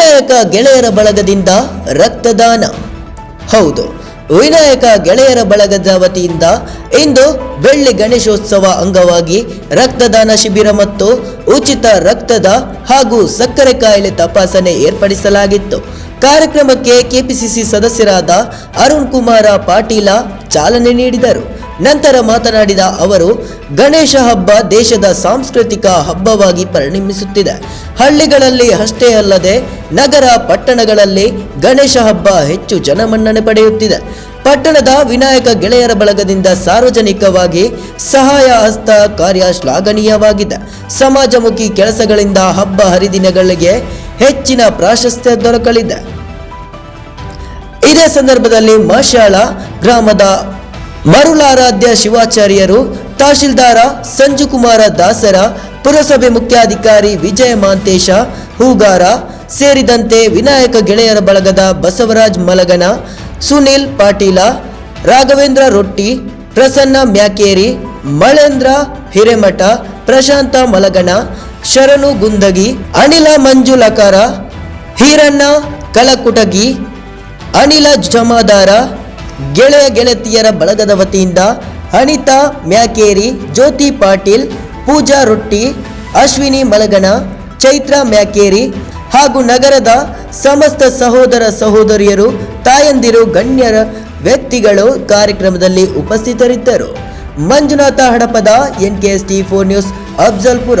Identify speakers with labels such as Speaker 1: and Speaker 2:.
Speaker 1: ವಿನಾಯಕ ಗೆಳೆಯರ ಬಳಗದಿಂದ ರಕ್ತದಾನ. ಹೌದು, ವಿನಾಯಕ ಗೆಳೆಯರ ಬಳಗದ ವತಿಯಿಂದ ಇಂದು ಬೆಳ್ಳಿ ಗಣೇಶೋತ್ಸವ ಅಂಗವಾಗಿ ರಕ್ತದಾನ ಶಿಬಿರ ಮತ್ತು ಉಚಿತ ರಕ್ತದ ಹಾಗೂ ಸಕ್ಕರೆ ಕಾಯಿಲೆ ತಪಾಸಣೆ ಏರ್ಪಡಿಸಲಾಗಿತ್ತು. ಕಾರ್ಯಕ್ರಮಕ್ಕೆ ಕೆಪಿಸಿಸಿ ಸದಸ್ಯರಾದ ಅರುಣ್ ಕುಮಾರ ಪಾಟೀಲ ಚಾಲನೆ ನೀಡಿದರು. ನಂತರ ಮಾತನಾಡಿದ ಅವರು, ಗಣೇಶ ಹಬ್ಬ ದೇಶದ ಸಾಂಸ್ಕೃತಿಕ ಹಬ್ಬವಾಗಿ ಪರಿಣಮಿಸುತ್ತಿದೆ. ಹಳ್ಳಿಗಳಲ್ಲಿ ಅಷ್ಟೇ ಅಲ್ಲದೆ, ನಗರ ಪಟ್ಟಣಗಳಲ್ಲಿ ಗಣೇಶ ಹಬ್ಬ ಹೆಚ್ಚು ಜನಮನ್ನಣೆ ಪಡೆಯುತ್ತಿದೆ. ಪಟ್ಟಣದ ವಿನಾಯಕ ಗೆಳೆಯರ ಬಳಗದಿಂದ ಸಾರ್ವಜನಿಕವಾಗಿ ಸಹಾಯ ಹಸ್ತ ಕಾರ್ಯ ಶ್ಲಾಘನೀಯವಾಗಿದೆ. ಸಮಾಜಮುಖಿ ಕೆಲಸಗಳಿಂದ ಹಬ್ಬ ಹರಿದಿನಗಳಿಗೆ ಹೆಚ್ಚಿನ ಪ್ರಾಶಸ್ತ್ಯ ದೊರಕಲಿದೆ. ಇದೇ ಸಂದರ್ಭದಲ್ಲಿ ಮಾಶಾಳ ಗ್ರಾಮದ ಮರುಳಾರಾಧ್ಯ ಶಿವಾಚಾರ್ಯರು ತಹಶೀಲ್ದಾರ ಸಂಜುಕುಮಾರ ದಾಸರ, ಪುರಸಭೆ ಮುಖ್ಯಾಧಿಕಾರಿ ವಿಜಯ ಮಾಂತೇಶ, ಹೂಗಾರ, ಸೇರಿದಂತೆ ವಿನಾಯಕ ಗೆಳೆಯರ ಬಳಗದ ಬಸವರಾಜ್ ಮಲಗನ, ಸುನೀಲ್ ಪಾಟೀಲ, ರಾಘವೇಂದ್ರ ರೊಟ್ಟಿ, ಪ್ರಸನ್ನ ಮ್ಯಾಕೇರಿ, ಮಳೇಂದ್ರ ಹಿರೇಮಠ, ಪ್ರಶಾಂತ ಮಲಗಣ ಶರಣು ಗುಂದಗಿ, ಅನಿಲ ಮಂಜುಲಕಾರ, ಹೀರಣ್ಣ ಕಲಕುಟಗಿ, ಅನಿಲ ಜಮಾದಾರ ಗೆಳೆಯ ಗೆಳತಿಯರ ಬಳಗದ ವತಿಯಿಂದ ಅನಿತಾ ಮ್ಯಾಕೇರಿ, ಜ್ಯೋತಿ ಪಾಟೀಲ್, ಪೂಜಾ ರೊಟ್ಟಿ, ಅಶ್ವಿನಿ ಮಲಗಣ, ಚೈತ್ರ ಮ್ಯಾಕೇರಿ ಹಾಗೂ ನಗರದ ಸಮಸ್ತ ಸಹೋದರ ಸಹೋದರಿಯರು, ತಾಯಂದಿರು, ಗಣ್ಯರ ವ್ಯಕ್ತಿಗಳು ಕಾರ್ಯಕ್ರಮದಲ್ಲಿ ಉಪಸ್ಥಿತರಿದ್ದರು. Manjunatha Hadapada N K S T four news, Afzalpur.